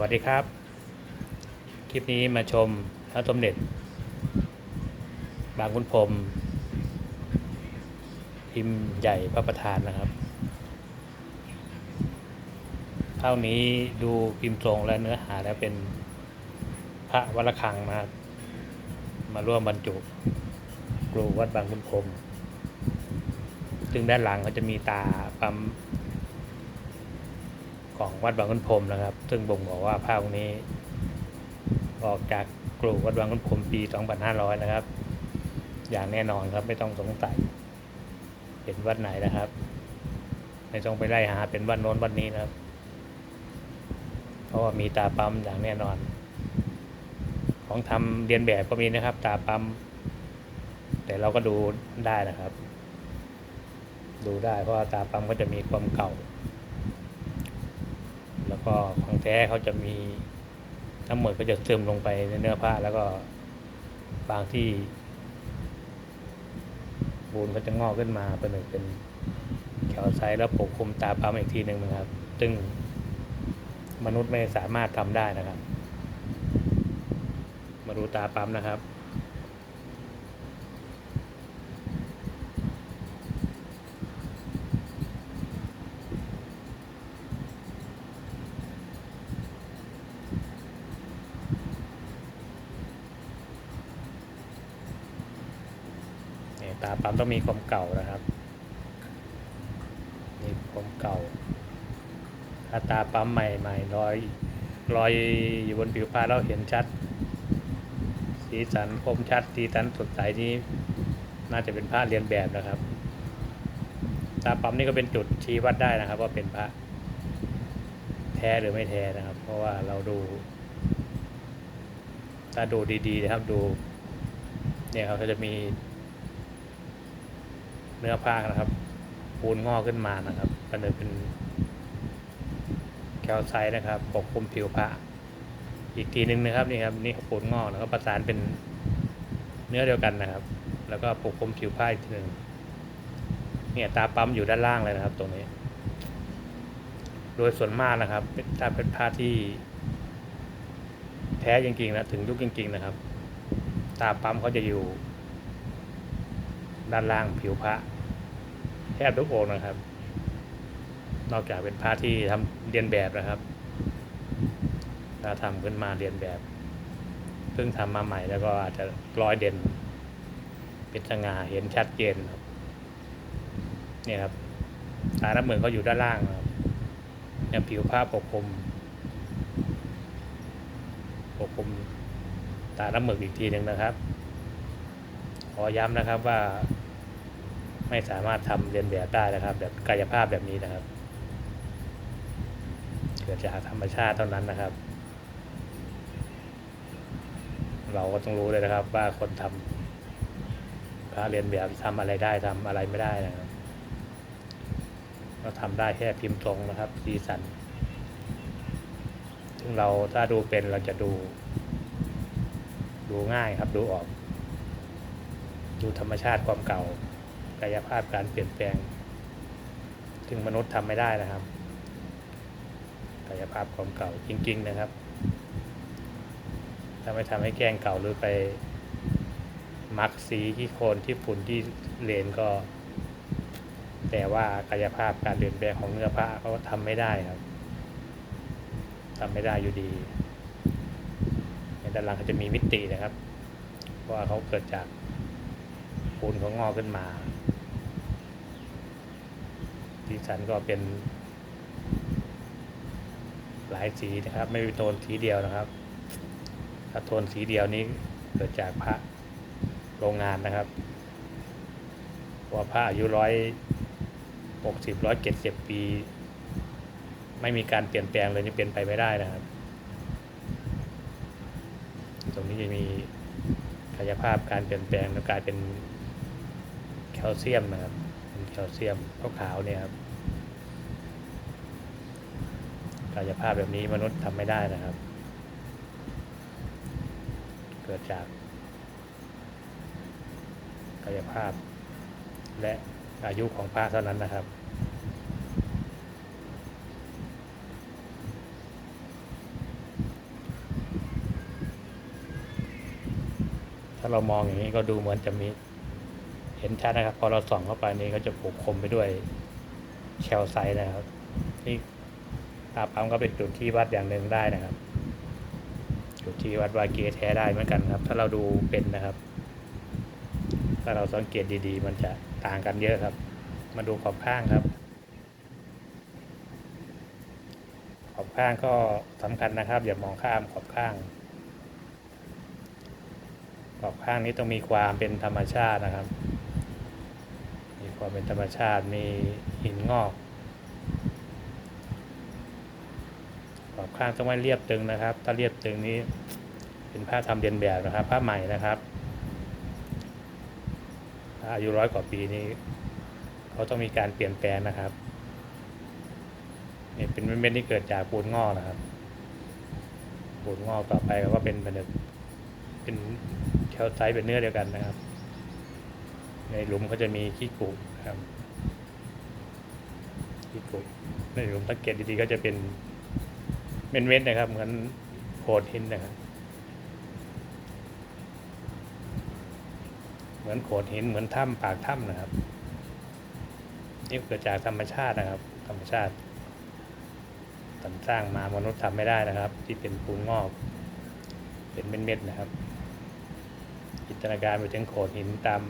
วัสดีครับ คลิปนี้มาชมพระสมเด็จ บางขุนพรมพิมพ์ใหญ่พระประธานนะครับเท่านี้ดูพิมพ์ทรงและเนื้อหาแล้วเป็นพระวัดระฆังนะครับมาร่วมบรรจุกรูวัดบางขุนพรมซึ่งด้านหลังก็จะมีตาปั๊ม ของวัดบางขุนพรมนะครับ ซึ่งบ่งบอกว่าภาพนี้ ออกจากกลุ่มวัดบางขุนพรมปี 2500 นะครับ อย่างแน่นอนครับไม่ต้องสงสัยเป็นวัดไหนนะครับ ไม่ต้องไปไล่หาเป็นวัดโน้นวัดนี้นะครับ เพราะว่ามีตาปั๊มอย่างแน่นอน ของทำเรียนแบบก็มีนะครับ ตาปั๊มแต่เราก็ดูได้นะครับ ดูได้เพราะว่าตาปั๊มก็จะมีความเก่า ก็ของแท้เขาจะมีน้ำหมดก็จะซึมลงไปในเนื้อผ้าแล้วก็บางที่บูนก็จะงอกขึ้นมาเป็นหนึ่งเป็นแขวไซส์แล้วปกคลุมตาปั๊มอีกทีหนึ่งนะครับ ซึ่งมนุษย์ไม่สามารถทำได้นะครับ มาดูตาปั๊มนะครับ ต้องมีความเก่านะครับมีความเก่าถ้าตาปั๊มใหม่ๆรอยรอยอยู่บนผิวผ้าเราเห็นชัด สีสันคมชัดสีสันสดใสนี้ น่าจะเป็นผ้าเรียนแบบนะครับตาปั๊มนี่ก็เป็นจุดชี้วัดได้นะครับ ว่าเป็นพระแท้หรือไม่แท้นะครับ เพราะว่าเราดู ถ้าดูดีๆนะครับดู เนี่ยเขาจะมี เนื้อผ้านะครับปูนงอกขึ้นมานะครับก็เลยเป็นแคลไซต์นะครับ ปกคลุมผิวผ้าอีกทีหนึ่งนะครับนี่ครับนี่ปูนงอกแล้วก็ประสานเป็นเนื้อเดียวกันนะครับ แล้วก็ปกคลุมผิวผ้าอีกทีหนึ่งเนี่ยตาปั๊มอยู่ด้านล่างเลยนะครับ ตรงนี้ โดยส่วนมากนะครับถ้าเป็นผ้าที่แท้จริงๆนะถึงยุคจริง ๆ นะครับ ตาปั๊มเขาจะอยู่ ด้านล่างผิวพระ แทบทุกองค์นะครับ นอกจากเป็นพระที่ทำเรียนแบบนะครับถ้าทำขึ้นมาเรียนแบบ เพิ่งทำมาใหม่แล้วก็อาจจะร้อยเด่น เป็นสง่าเห็นชัดเจนครับเนี่ยครับตาน้ำเหมือนเขาอยู่ด้านล่างนะครับยังผิวผ้าปกคลุมปกคลุมตาน้ำหมึกอีกทีหนึ่งนะครับ ขอย้ำนะครับว่า ไม่สามารถทำเรียนแบบได้นะครับ แบบกายภาพแบบนี้นะครับ เกิดจากธรรมชาติเท่านั้นนะครับ เราก็ต้องรู้เลยนะครับ ว่าคนทำพระเรียนแบบทำอะไรได้ทำอะไรไม่ได้นะครับก็ทำได้แค่พิมพ์ตรงนะครับสีสันซึ่งเราถ้าดูเป็นเราจะดู ดูง่ายครับดูออก ดูธรรมชาติความเก่า กายภาพการเปลี่ยนแปลง ซึ่งมนุษย์ทำไม่ได้นะครับ กายภาพความเก่าจริง ๆ นะครับถ้าไม่ทำให้แกล้งเก่าหรือไปมักสีที่โคนที่ฝุ่นที่เลนก็ แต่ว่ากายภาพการเปลี่ยนแปลงของเนื้อผ้าเขาทำไม่ได้ครับทำไม่ได้อยู่ดีในด้านหลังเขาจะมีมิตินะครับ เพราะว่าเขาเกิดจากปูนเขางอกขึ้นมา สีสันก็เป็น หลายสีนะครับ ไม่มีโทนสีเดียวนะครับ ถ้าโทนสีเดียวนี้เกิดจากพระโรงงานนะครับว่าพระอายุร้อยหกสิบร้อยเจ็ดสิบปี ไม่มีการเปลี่ยนแปลงเลยนี่เป็นไปไม่ได้นะครับ ตรงนี้จะมีกายภาพการเปลี่ยนแปลงแล้วกลายเป็นแคลเซียมนะครับเป็นแคลเซียมขาวๆเนี่ยครับ กายภาพแบบนี้มนุษย์ทำไม่ได้นะครับ เกิดจากกายภาพ และอายุของพระเท่านั้นนะครับถ้าเรามองอย่างนี้ก็ดูเหมือนจะมีเห็นชัดนะครับ พอเราส่องเข้าไปนี่ก็จะปกคลุมไปด้วยแคลไซนะครับนี่ ตาปั๊มก็เป็นจุดที่วัดอย่างหนึ่งได้นะครับ จุดที่วัดวาเกียร์แท้ได้เหมือนกันครับ ถ้าเราดูเป็นนะครับ ถ้าเราสังเกตดีๆ มันจะต่างกันเยอะครับ มาดูขอบข้างครับ ขอบข้างก็สำคัญนะครับ อย่ามองข้ามขอบข้าง ขอบข้างนี้ต้องมีความเป็นธรรมชาตินะครับ มีความเป็นธรรมชาติมีหินงอก ขอบข้างต้องไม่เรียบตึงนะครับ ถ้าเรียบตึงนี้เป็นผ้าทำเรียนแบบนะครับผ้าใหม่นะครับอายุร้อยกว่าปีนี้เขาต้องมีการเปลี่ยนแปลงนะครับนี่เป็นเม็ดๆที่เกิดจากปูนงอกนะครับปูนงอกต่อไปก็เป็นผนึกเป็นแคลไซต์เป็นเนื้อเดียวกันนะครับ ในหลุมเขาจะมีขี้กุนะครับขี้กุในหลุมสังเกตดีๆก็จะเป็น เม็ดๆนะครับ เหมือนโขดหินนะครับ เหมือนโขดหินเหมือนถ้ำปากถ้ำนะครับ นี่เกิดจากธรรมชาตินะครับ ธรรมชาติสรรสร้างมามนุษย์ทำไม่ได้นะครับ ที่เป็นปูนงอก เป็นเม็ดๆนะครับจินตนาการไปถึงโขดหินตาม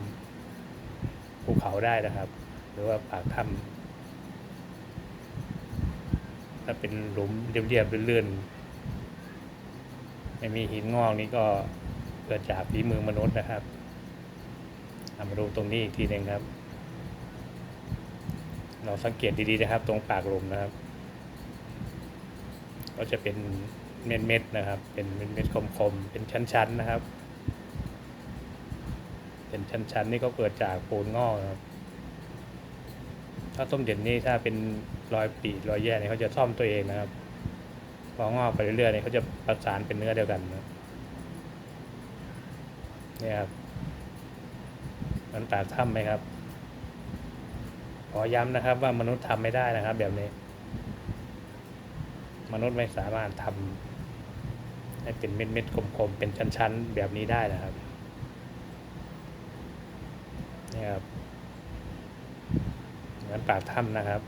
ภูเขาได้นะครับ หรือว่าปากถ้ำ ถ้าเป็นหลุมเรียบๆเลื่อนๆไม่มีหินงอกนี่ก็เกิดจากฝีมือมนุษย์นะครับเอามาดูตรงนี้อีกทีหนึ่งครับ เราสังเกตดีๆนะครับ ตรงปากหลุมนะครับ ก็จะเป็นเม็ดๆนะครับ เป็นเม็ดๆคมๆเป็นชั้นๆนะครับ เป็นชั้นๆนี่ก็เกิดจากปูนงอกนะครับ ถ้าส้มเด่นนี่ถ้าเป็นรอยปีรอยแย่เนี่ยเขาจะซ่อมตัวเองนะครับ พองอกไปเรื่อยๆเนี่ยเขาจะประสานเป็นเนื้อเดียวกันนะนี่ครับมันปากถ้ำไหมครับ ขอย้ำนะครับว่ามนุษย์ทำไม่ได้นะครับ แบบนี้ มนุษย์ไม่สามารถทำให้เป็นเม็ดๆคมๆเป็นชั้นๆ แบบนี้ได้นะครับนี่ครับ เหมือนปากถ้ำนะครับ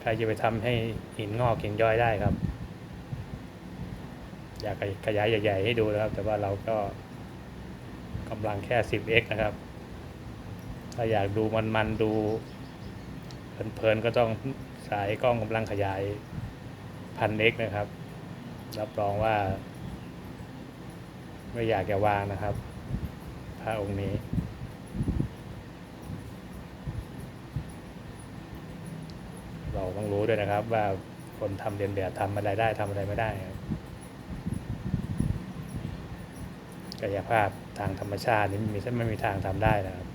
ใครจะไปทำให้หินงอกหินย้อยได้ครับ อยากขยายใหญ่ ๆ ให้ดูนะครับ แต่ว่าเราก็กำลังแค่ 10x นะครับ ถ้าอยากดูมันๆดูเพลินๆก็ต้องสายกล้องกำลังขยายพัน x นะครับ รับรองว่า ไม่อยากจะวางนะครับพระองค์นี้ เราต้องรู้ด้วยนะครับ ว่าคนทำเรียนแบบทำอะไรได้ทำอะไรไม่ได้ครับกายภาพทางธรรมชาตินี่มีไม่มีทางทำได้นะครับ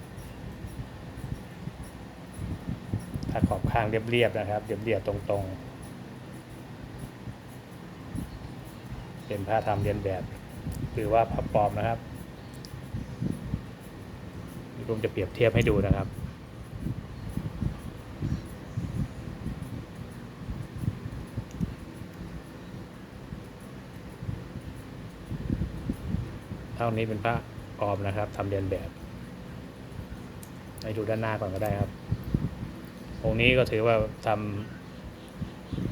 ถ้าขอบข้างเรียบๆนะครับเรียบๆตรงๆ เป็นผ้าทำเรียนแบบ หรือว่าผ้าปลอมนะครับผมจะเปรียบเทียบให้ดูนะครับ เท่านี้เป็นพระปลอมนะครับทำเรียนแบบให้ดูด้านหน้าก่อนก็ได้ครับองค์นี้ก็ถือว่าท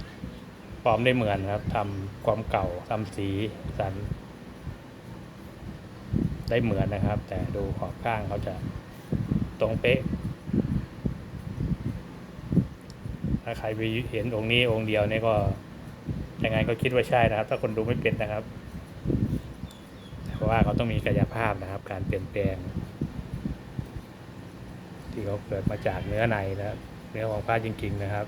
ำปลอมได้เหมือนครับทำความเก่าทำสีสัน ได้เหมือนนะครับ แต่ดูขอบข้างเขาจะตรงเป๊ะถ้าใครไปเห็นองค์นี้องค์เดียวเนี่ยก็ยังไงก็คิดว่าใช่นะครับ ถ้าคนดูไม่เป็นนะครับ ราะว่าเขาต้องมีกายภาพนะครับ การเปลี่ยนแปลง ที่เขาเกิดมาจากเนื้อในนะเนื้อของผ้าจริง ๆ นะครับ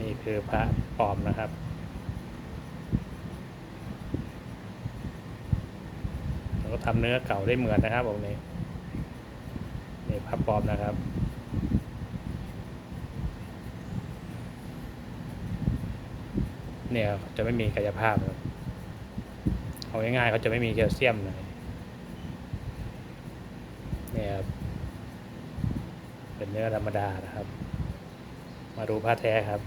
นี่คือพระปลอมนะครับ เราก็ทำเนื้อเก่าได้เหมือนนะครับองค์นี้นี่พระปลอมนะครับเนี่ยจะไม่มีกายภาพครับเอาง่ายๆเขาจะไม่มีแคลเซียมเลยเนี่ยเป็นเนื้อธรรมดานะครับ มาดูผ้าแท้ครับ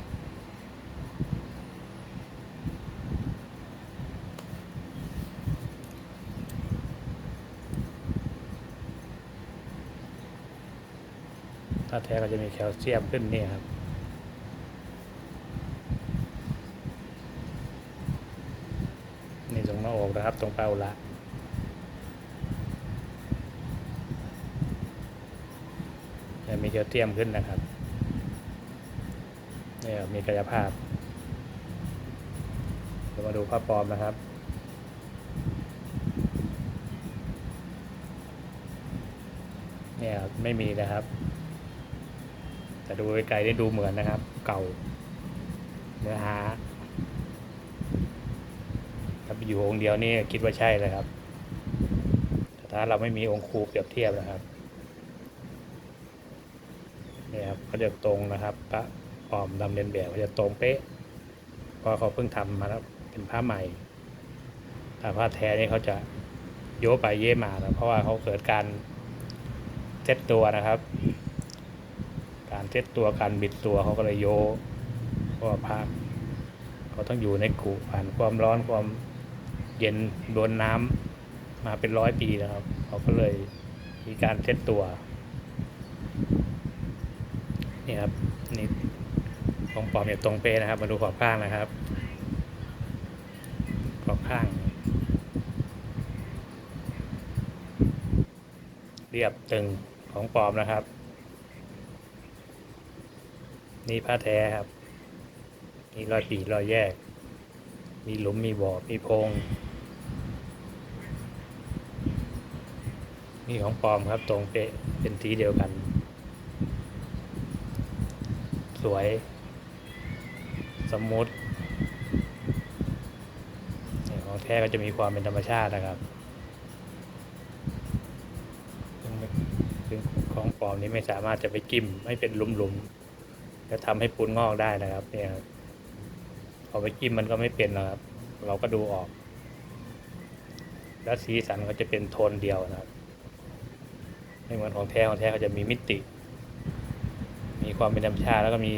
ท้ก็จะมีแคลเซียมขึ้นนี่ครับนี่ตรงหน้าอกนะครับตรงเป้าละจะมีแคลเซียมขึ้นนะครับนี่มีกายภาพเรามาดูผ้าปลอมนะครับเนี่ยไม่มีนะครับ แต่ดูไกลๆได้ดูเหมือนนะครับ เก่าเนื้อหาถ้าอยู่องค์เดียวนี่คิดว่าใช่เลยครับ แต่ถ้าเราไม่มีองค์ครูเปรียบเทียบนะครับนี่ครับเขาจะตรงนะครับพระปลอมดำเรียนแบบเขาจะตรงเป๊ะเพราะเขาเพิ่งทำมาแล้วเป็นผ้าใหม่แต่ผ้าแท้นี่เขาจะโยไปเย่มานะเพราะว่าเขาเกิดการเซตตัวนะครับ การเซตตัวการบิดตัวเขาก็เลยโยเพราะว่าผ้าเขาต้องอยู่ในกุผ่านความร้อนความเย็นโดนน้ำมาเป็นร้อยปีนะครับเขาก็เลยมีการเซตตัวนี่ครับนี่ของปลอมเนี่ยตรงเป๊ะนะครับ มาดูขอบข้างนะครับ ขอบข้าง เรียบตึงของปลอมนะครับ นี่ผ้าแท้ครับ มีรอยปีรอยแยก มีหลุมมีบ่อมีโพรงนี่ของปลอมครับตรงเป๊ะเป็นสีเดียวกัน สวย สมูทนี่ของแท้ก็จะมีความเป็นธรรมชาตินะครับซึ่งของปลอมนี้ไม่สามารถจะไปจิ้มให้เป็นหลุมๆ จะทำให้ปูนงอกได้นะครับ เนี่ยครับพอไปจิ้มมันก็ไม่เป็นนะครับ เราก็ดูออก แล้วสีสันก็จะเป็นโทนเดียวนะครับไม่เหมือนของแท้ของแท้เขาจะมีมิติ มีความเป็นธรรมชาติแล้วก็มี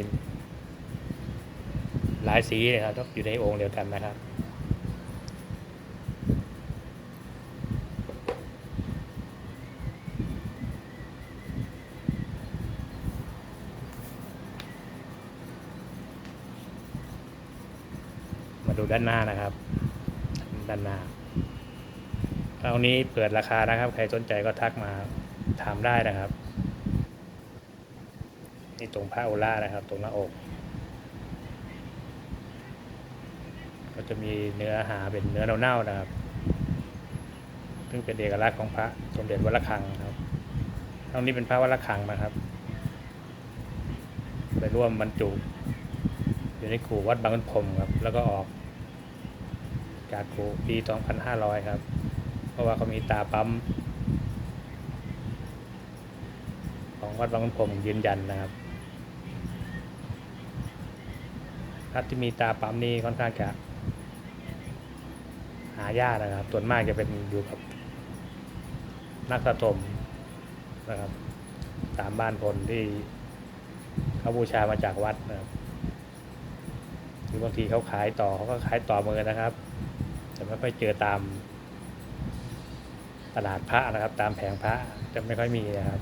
หลายสีนะครับอยู่ในองค์เดียวกันนะครับ ดูด้านหน้านะครับ ด้านหน้าคราวนี้เปิดราคานะครับ ใครสนใจก็ทักมาถามได้นะครับนี่ตรงพระโอล่านะครับ ตรงหน้าอก ก็จะมีเนื้อหาเป็นเนื้อเน่าๆนะครับ ซึ่งเป็นเอกลักษณ์ของพระสมเด็จวัดระฆังครับตรงนี้เป็นพระวัดระฆังนะครับ ไปร่วมบรรจุอยู่ในกู่วัดบางขุนพรมครับ แล้วก็ออก จากกูปี 2500 ครับ เพราะว่าเขามีตาปั๊ม ของวัดบางขุนพรมยืนยันนะครับรัฐที่มีตาปั๊มนี่ค่อนข้างจะหายากนะครับ ส่วนมากจะเป็นอยู่กับนักสะสมนะครับ ตามบ้านคนที่เขาบูชามาจากวัดนะครับหรือบางทีเขาขายต่อเขาก็ขายต่อมือนะครับ แต่ไม่ค่อยเจอตามตลาดพระนะครับ ตามแผงพระจะไม่ค่อยมีนะครับ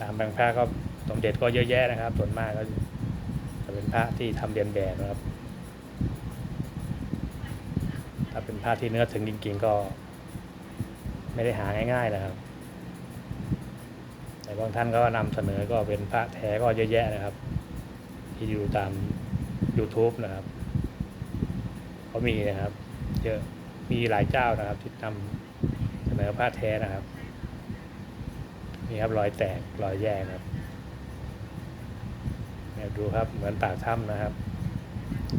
ตามแผงพระก็สมเด็จก็เยอะแยะนะครับ ส่วนมากก็จะเป็นพระที่ทำเรียนแบบนะครับ ถ้าเป็นพระที่เนื้อถึงจริง ๆ ก็ ไม่ได้หาง่าย ๆนะครับ แต่บางท่านก็นำเสนอก็เป็นพระแท้ก็เยอะแยะนะครับ ที่อยู่ตาม YouTube นะครับ เขามีนะครับ เยอะมีหลายเจ้านะครับ ที่ทำเสนอผ้าแท้นะครับมีครับรอยแตกรอยแยกนะครับเนี่ยดูครับเหมือนปากถ้ำนะครับ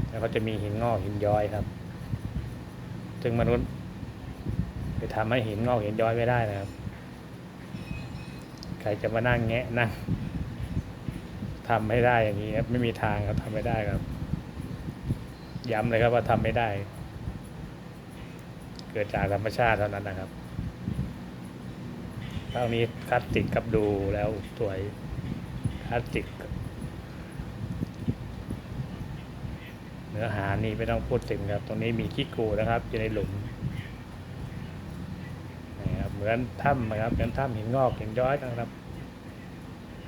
แล้วก็จะมีหินงอกหินย้อยครับ ซึ่งมนุษย์ไปทำให้หินงอกหินย้อยไม่ได้นะครับ ใครจะมานั่งแงะนั่งทำไม่ได้อย่างนี้ครับไม่มีทางครับทำไม่ได้ครับ ย้ำเลยครับว่าทำไม่ได้ เกิดจากธรรมชาติเท่านั้นนะครับภานี้คลาสสิกครับดูแล้วสวยคลาสสิก เนื้อหานี่ไม่ต้องพูดถึงครับ ตรงนี้มีขี้กูนะครับอยู่ในหลุมนี่ครับเหมือนถ้ำนะครับเหมือนถ้ำหินงอกหินย้อยนะครับ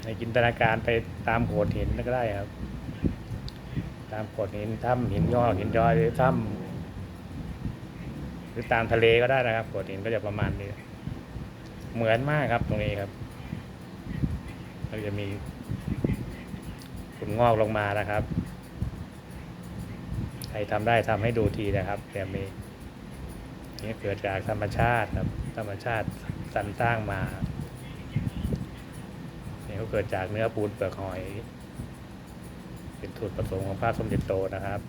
ในจินตนาการไปตามโขดหินก็ได้ครับ ตามโขดหินถ้ำหินงอหินย้อยหรือถ้ำหรือตามทะเลก็ได้นะครับโขดหินก็จะประมาณนี้ เหมือนมากครับตรงนี้ครับเราจะมีขุนงอกลงมานะครับใครทำได้ทำให้ดูทีนะครับแบบนี้นี่เกิดจากธรรมชาติครับ ธรรมชาติสรรสร้างมาเนี่ก็เกิดจากเนื้อปูนเปลือกหอย เป็นสูตรผสมของพระสมเด็จโตนะครับ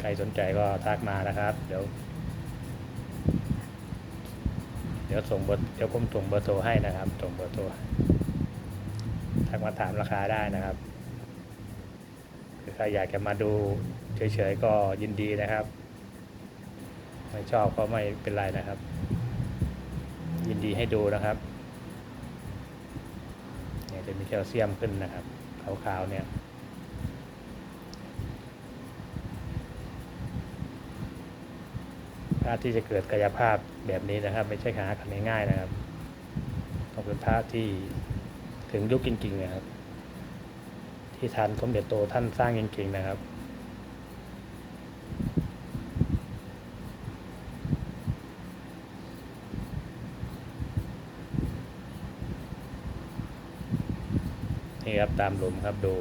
ใครสนใจก็ทักมานะครับ เดี๋ยว เดี๋ยวส่งเบอร์เดี๋ยวผมส่งเบอร์โทรให้นะครับ ส่งเบอร์โทรทักมาถามราคาได้นะครับคือใครอยากจะมาดูเฉยๆก็ยินดีนะครับ ไม่ชอบก็ไม่เป็นไรนะครับ ยินดีให้ดูนะครับเนี่ยจะมีแคลเซียมขึ้นนะครับขาวๆเนี่ยพระที่จะเกิดกายภาพแบบนี้นะครับ ไม่ใช่หากันง่ายๆนะครับต้องเป็นพระที่ถึงยุคจริงๆนะครับ ที่ทันสมเด็จโตท่านสร้างจริงๆนะครับ นี่ครับ ตามลมครับดู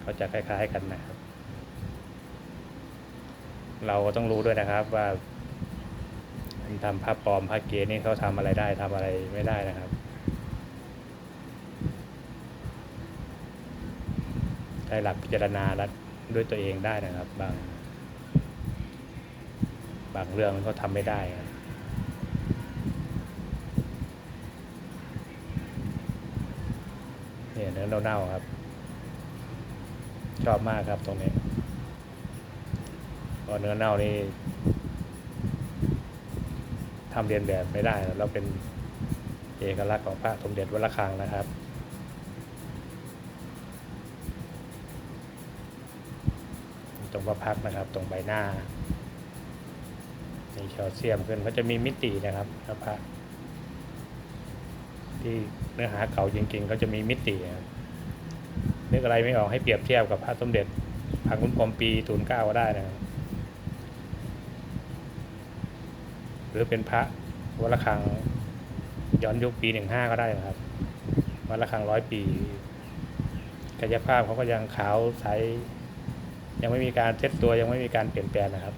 เขาจะคล้ายๆกันนะครับ เราก็ต้องรู้ด้วยนะครับว่าทำภาพปลอมภาพเกนี่เขาทำอะไรได้ทำอะไรไม่ได้นะครับใช้หลักพิจารณาและด้วยตัวเองได้นะครับ บาง บางเรื่องเขาทำไม่ได้ครับ เนี่ยเนื้อเน่าๆครับ ชอบมากครับตรงนี้เพราะเนื้อเน่านี่ทำเรียนแบบไม่ได้เราเป็นเอกลักษณ์ของพระสมเด็จวัดระฆังนะครับตรงพระพักนะครับ ตรงใบหน้ามีแคลเซียมขึ้นเขาจะมีมิตินะครับพระพัก ที่เนื้อหาเก่าจริงๆเขาจะมีมิตินึกอะไรไม่ออกให้เปรียบเทียบกับพระสมเด็จพังคุณพรมปีศูนย์เก้าก็ได้นะครับหรือเป็นพระวัดระฆังย้อนยุคปีหนึ่งห้าก็ได้นะครับวัดระฆังร้อยปีกายภาพเขาก็ยังขาวใสยังไม่มีการเซ็ตตัวยังไม่มีการเปลี่ยนแปลงนะครับ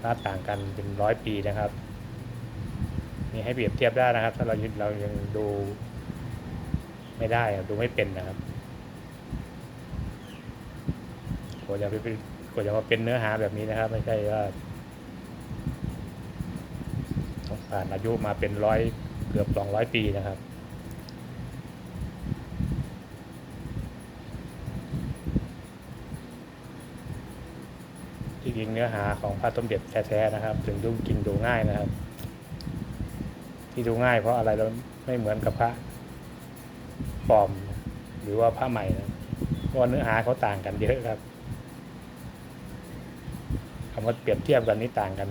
พระต่างกันเป็นร้อยปีนะครับ นี่ให้เปรียบเทียบได้นะครับ ถ้าเราเรายังดูไม่ได้อะดูไม่เป็นนะครับกว่าจะไปเป็นกว่าจะมาเป็นเนื้อหาแบบนี้นะครับ ไม่ใช่ว่าต้องผ่านอายุมาเป็นร้อยเกือบสองร้อยปีนะครับจริงเนื้อหาของพระสมเด็จแท้ๆนะครับ ถึงดูกินดูง่ายนะครับ ที่ดูง่ายเพราะอะไรเราไม่เหมือนกับพระปลอม หรือว่าพระใหม่นะเพราะว่าเนื้อหาเขาต่างกันเยอะครับคำว่าเปรียบเทียบกันนี่ต่างกัน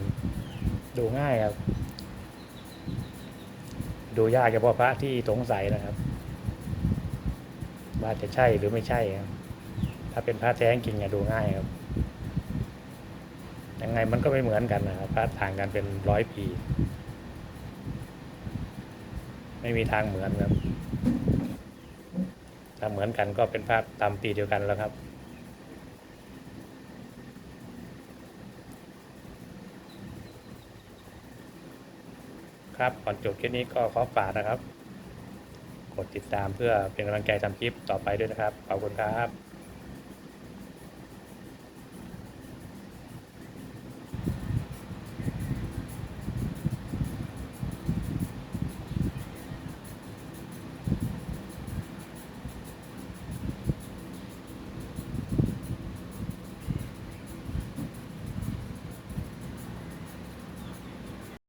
ดูง่ายครับ ดูยากเฉพาะพระที่สงสัยนะครับว่าจะใช่หรือไม่ใช่ครับถ้าเป็นพระแท้จริงอะดูง่ายครับยังไงมันก็ไม่เหมือนกันนะครับพระต่างกันเป็นร้อยปี ไม่มีทางเหมือนครับถ้าเหมือนกันก็เป็นภาพตามปีเดียวกันแล้วครับครับก่อนจบคลิปนี้ก็ขอฝากนะครับ กดติดตามเพื่อเป็นกำลังใจทำคลิปต่อไปด้วยนะครับ ขอบคุณครับ